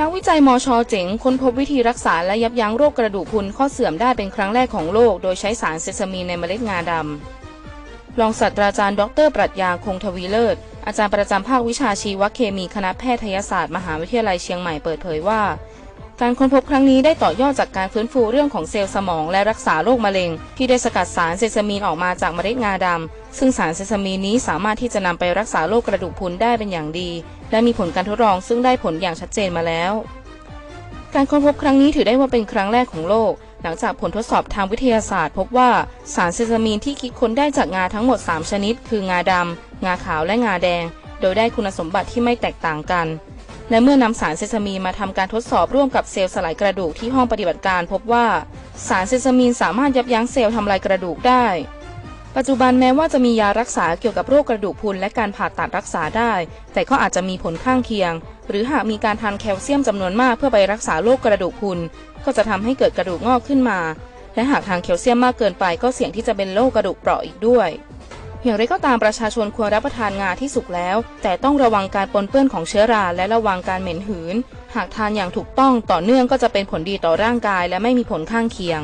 นักวิจัยมชเจ๋งค้นพบวิธีรักษาและยับยั้งโรคกระดูกพรุนข้อเสื่อมได้เป็นครั้งแรกของโลก โดยใช้สารเซซามีนในเมล็ดงาดำรองศาสตราจารย์ดออเตอร์ปรัชญาคงทวีเลิศ อาจารย์ประจำภาควิชาชีวเคมีคณะแพทยศาสตร์ มหาวิทยาลัยเชียงใหม่เปิดเผยว่า การค้นพบครั้งนี้ได้ต่อยอดจากการฟื้นฟูเรื่องของเซลล์สมองและรักษาโรคมะเร็ง ที่ได้สกัดสารเซซามีนออกมาจากเมล็ดงาดำ ซึ่งสารเซซามีนนี้สามารถที่จะนำไปรักษาโรคกระดูกพรุนได้เป็นอย่างดี และมีผลการทดลองซึ่งได้ผลอย่างชัดเจนมาแล้ว การค้นพบครั้งนี้ถือได้ว่าเป็นครั้งแรกของโลก หลังจากผลทดสอบทางวิทยาศาสตร์ พบว่าสารเซซามีนที่คิดค้นได้จากงาทั้งหมด 3 ชนิด คืองาดำงาขาวและงาแดง โดยได้คุณสมบัติที่ไม่แตกต่างกัน และเมื่อนำสารเซซามีนมาทำการทดสอบร่วมกับเซลล์สลายกระดูกที่ห้องปฏิบัติการพบว่าสารเซซามีนสามารถยับยั้งเซลล์ทำลายกระดูกได้ ปัจจุบันแม้ว่าจะมียารักษาเกี่ยวกับโรคกระดูกพรุนและการผ่าตัดรักษาได้ แต่ก็อาจจะมีผลข้างเคียง หรือหากมีการทานแคลเซียมจำนวนมากเพื่อไปรักษาโรคกระดูกพรุนก็จะทำให้เกิดกระดูกงอกขึ้นมา และหากทานแคลเซียมมากเกินไปก็เสี่ยงที่จะเป็นโรคกระดูกเปราะอีกด้วย อย่างไรก็ตามประชาชนควรรับประทานงาที่สุกแล้ว แต่ต้องระวังการปนเปื้อนของเชื้อราและระวังการเหม็นหืน หากทานอย่างถูกต้องต่อเนื่องก็จะเป็นผลดีต่อร่างกายและไม่มีผลข้างเคียง